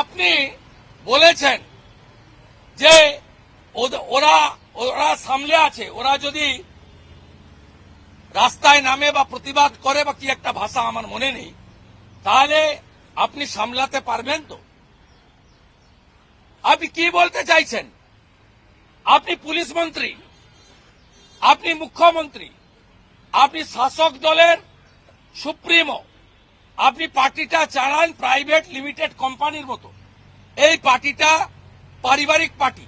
আপনি বলেছেন যে ওরা ওরা সামলে আছে, ওরা যদি রাস্তায় নামে বা প্রতিবাদ করে বা কি একটা ভাষা আমার মনে নেই, তাহলে আপনি সামলাতে পারবেন তো? আপনি কি বলতে চাইছেন? আপনি পুলিশ মন্ত্রী, আপনি মুখ্যমন্ত্রী, আপনি শাসক দলের সুপ্রিমো আপনি পার্টিটা চালান প্রাইভেট লিমিটেড কোম্পানির মতো। এই পার্টিটা পারিবারিক পার্টি।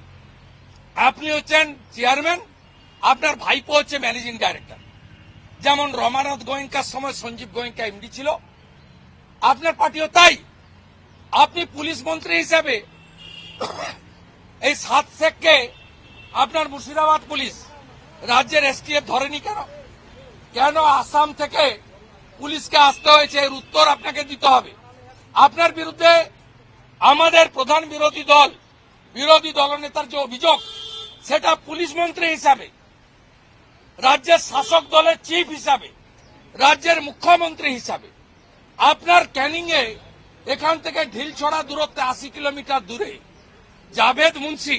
আপনি হচ্ছেন চেয়ারম্যান, আপনার ভাইপো হচ্ছে ম্যানেজিং ডাইরেক্টর। যেমন রমানাথ গোয়েঙ্কার সময় সঞ্জীব গোয়েঙ্কা এমডি ছিল। আপনার পার্টিও তাই। আপনি পুলিশ মন্ত্রী হিসেবে এই সাত শেখকে আপনার মুর্শিদাবাদ পুলিশ রাজ্যের এসটিএফ ধরেনি কেন? কেন আসাম থেকে পুলিশকে আসতে হয়েছে, এর উত্তর আপনাকে দিতে হবে। আপনার বিরুদ্ধে আমাদের প্রধান বিরোধী দল, বিরোধী দলনেতার যে অভিযোগ, সেটা পুলিশ মন্ত্রী হিসাবে, রাজ্যের শাসক দলের চিফ হিসাবে, রাজ্যের মুখ্যমন্ত্রী হিসাবে, আপনার ক্যানিং এ এখান থেকে ঢিলছড়া দূরত্বে আশি কিলোমিটার দূরে জাভেদ মুন্সি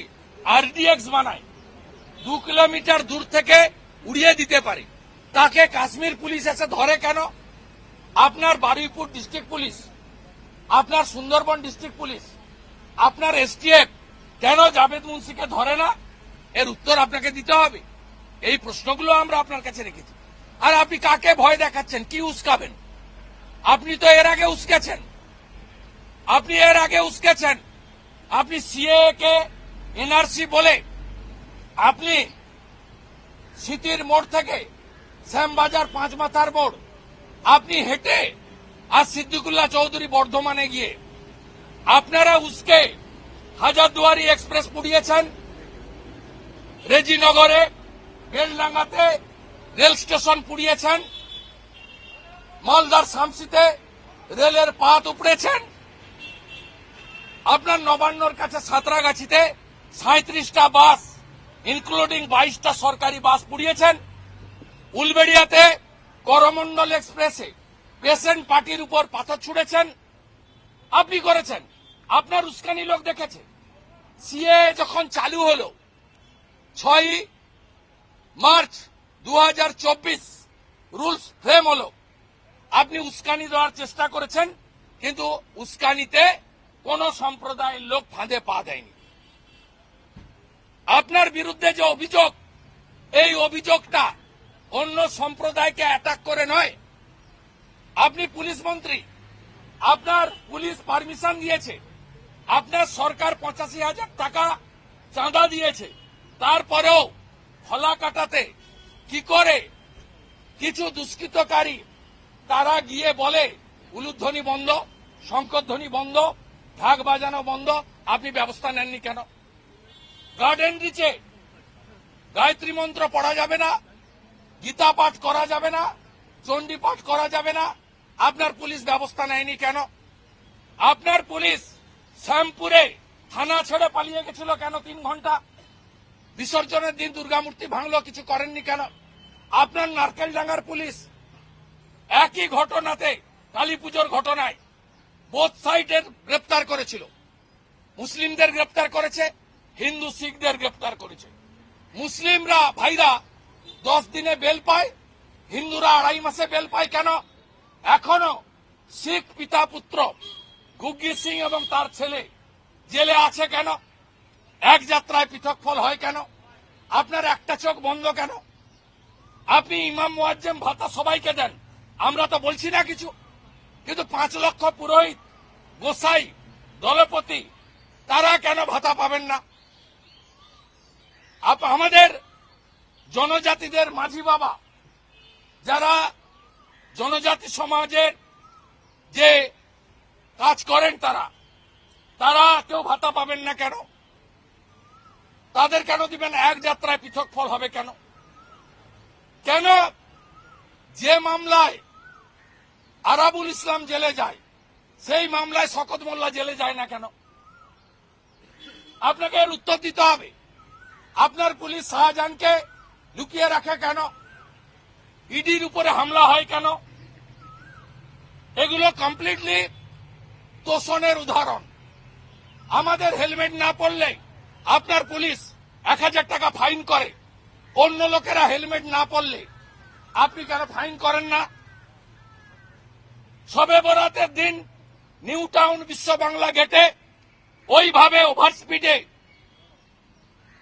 আরডিএক্স বানায়, দু কিলোমিটার দূর থেকে উড়িয়ে দিতে পারে। তাকে কাশ্মীর পুলিশ এসে ধরে কেন? আপনার বারুইপুর ডিস্ট্রিক্ট পুলিশ আপনার সুন্দরবন ডিস্ট্রিক্ট পুলিশ আপনার এসটিএফ কেন জাভেদ মুন্সিকে ধরে না? এর উত্তর আপনাকে দিতে হবে। এই প্রশ্নগুলো আমরা আপনার কাছে রেখেছি আর আপনি কাকে ভয় দেখাচ্ছেন? কি উস্কাবেন? আপনি তো এর আগে উস্কেছেন। আপনি এর আগে উস্কেছেন। আপনি সিএ কে এনআরসি বলে আপনি সিটির মোড় থেকে শ্যামবাজার পাঁচ মাথার মোড় আপনি হেঁটে আর সিদ্দিকুল্লাহ চৌধুরী বর্ধমানে গিয়ে আপনারা উসকে হাজারদুয়ারি এক্সপ্রেস পুড়িয়েছেন রেজিনগরে, বেলডাঙ্গাতে রেল স্টেশন পুড়িয়েছেন, মালদার শামসিতে রেলের পাত উপড়েছেন। আপনার নবান্নর কাছে সাঁতরাগাছিতে সাঁত্রিশটা বাস, ইনক্লুডিং বাইশটা সরকারি বাস পুড়িয়েছেন। উলবেড়িয়াতে করমন্ডল এক্সপ্রেসে পেশেন্ট পার্টির উপর পাথর ছুড়েছেন। আপনি করেছেন। আপনার উস্কানি লোক দেখেছে। সিএ যখন চালু হলো, ছয় মার্চ দু হাজার চব্বিশ রুলস ফ্রেম হলো। আপনি উস্কানি দেওয়ার চেষ্টা করেছেন, কিন্তু উস্কানিতে কোন সম্প্রদায়ের লোক ফাঁদে পা দেয়নি। আপনার বিরুদ্ধে যে অভিযোগ, এই অভিযোগটা অন্য সম্প্রদায়কে অ্যাটাক করে নয়। আপনি পুলিশ মন্ত্রী, আপনার পুলিশ পারমিশন দিয়েছে, আপনার সরকার পঁচাশি হাজার টাকা চাঁদা দিয়েছে, তারপরেও ফলা কাটাতে কি করে? কিছু দুষ্কৃতকারী, তারা গিয়ে বলে, উলুধ্বনি বন্ধ, শঙ্করধ্বনি বন্ধ, ঢাক বাজানো বন্ধ, আপনি ব্যবস্থা নেননি কেন? গার্ডেন রিচে গায়ত্রী মন্ত্র পড়া যাবে না গীতা পাঠ করা যাবে না চণ্ডী পাঠ করা যাবে না। আপনার পুলিশ ব্যবস্থা নেয়নি কেন? আপনার পুলিশ শ্যামপুরে থানা ছেড়ে পালিয়ে গেছিল কেন তিন ঘণ্টা? বিসর্জনের দিন দুর্গামূর্তি ভাঙলো, কিছু করেননি কেন? আপনার নারকেলডাঙ্গার পুলিশ একই ঘটনাতে কালী পুজোর ঘটনায় বোথ সাইডের গ্রেপ্তার করেছিল। মুসলিমদের গ্রেপ্তার করেছে, হিন্দু শিখদের গ্রেপ্তার করেছে। মুসলিমরা ভাইরা দশ দিনে বেল পায়, হিন্দুরা আড়াই মাসে বেল পায় কেন? এখনও শিখ পিতা পুত্র গুগ্গি সিং এবং তার ছেলে জেলে আছে কেন? এক যাত্রায় পৃথক ফল হয় কেন? আপনার একটা চোখ বন্ধ কেন? আপনি ইমাম, মুয়াজ্জেম, ভাতা সবাইকে দেন, আমরা তো বলছি না কিছু। কিন্তু পাঁচ লক্ষ পুরোহিত, গোসাই, দলপতি, তারা কেন ভাতা পাবেন না? আমাদের জনজাতিদের মাঝি বাবা, যারা জনজাতি সমাজের যে কাজ করেন তারা তারা কেউ ভাতা পাবেন না কেন? তাদের কেন দিবেন? এক যাত্রায় পৃথক ফল হবে কেন? কেন যে মামলায় আরাবুল ইসলাম জেলে যায়, সেই মামলায় শকত মোল্লা জেলে যায় না কেন? আপনাকে এর উত্তর দিতে হবে। আপনার পুলিশ শাহজাহানকে লুকিয়ে রাখে কেন? ইডির উপরে হামলা হয় কেন? এগুলো কমপ্লিটলি তোষণের উদাহরণ। আমাদের হেলমেট না পরলে আপনার পুলিশ এক হাজার টাকা ফাইন করে। অন্য লোকেরা হেলমেট না পরলে আপনি কেন ফাইন করেন না? সবে বরাতের দিন নিউ টাউন বিশ্ব বাংলা গেটে ওইভাবে ওভার স্পিডে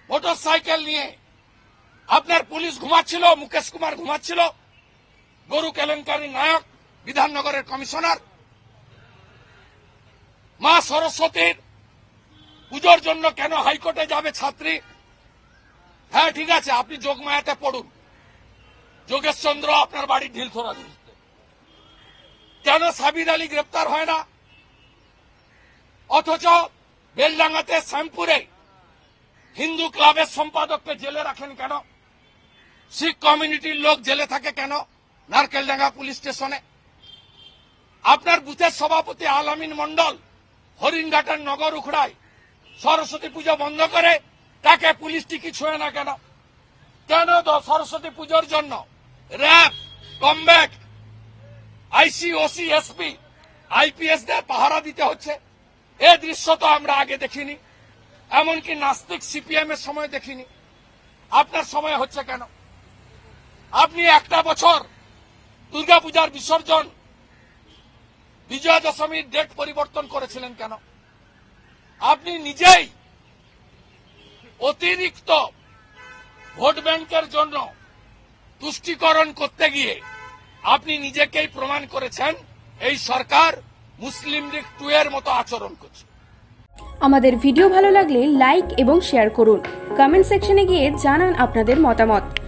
মোটর সাইকেল নিয়ে আপনার পুলিশ ঘুমাচ্ছিল, মুকেশ কুমার ঘুমাচ্ছিল। গরু কেলেঙ্কারি নায়ক, বিধাননগরের কমিশনার। মা সরস্বতীর পুজোর জন্য কেন হাইকোর্টে যাবে ছাত্রী? হ্যাঁ ঠিক আছে, আপনি যোগমায়াতে পড়ুন। যোগেশ চন্দ্র আপনার বাড়ির ঢিলথোড়া দিচ্ছে কেন সাবির আলী গ্রেপ্তার হয় না? অথচ বেলডাঙ্গাতে শ্যামপুরে হিন্দু ক্লাবের সম্পাদককে জেলে রাখেন কেন? শিখ কমিউনিটির লোক জেলে থাকে কেন? নারকেলডাঙ্গা পুলিশ স্টেশনে। আপনার বুথের সভাপতি আলামিন মন্ডল হরিণঘাটার নগর উখড়ায় সরস্বতী পুজো বন্ধ করে তাকে পুলিশ টিকি ছুঁয়ে না কেন? কেন সরস্বতী পুজোর জন্য RAB, comeback, IC, OC, SP IPS দের পাহারা দিতে হচ্ছে? এ দৃশ্য তো আমরা আগে দেখিনি, এমনকি নাস্তিক সিপিএম এর সময় দেখিনি। আপনার সময় হচ্ছে কেন? আপনি একটা বছর দুর্গাপূজার বিসর্জন বিজয়া দশমীর ডেট পরিবর্তন করেছিলেন কেন? আপনি নিজেই অতিরিক্ত ভোট ব্যাংকের জন্য তুষ্টিকরণ করতে গিয়ে আপনি নিজেকেই প্রমাণ করেছেন, এই সরকার মুসলিম লীগ টু এর মতো আচরণ করছে। আমাদের ভিডিও ভালো লাগলে লাইক এবং শেয়ার করুন। কমেন্ট সেকশনে গিয়ে জানান আপনাদের মতামত।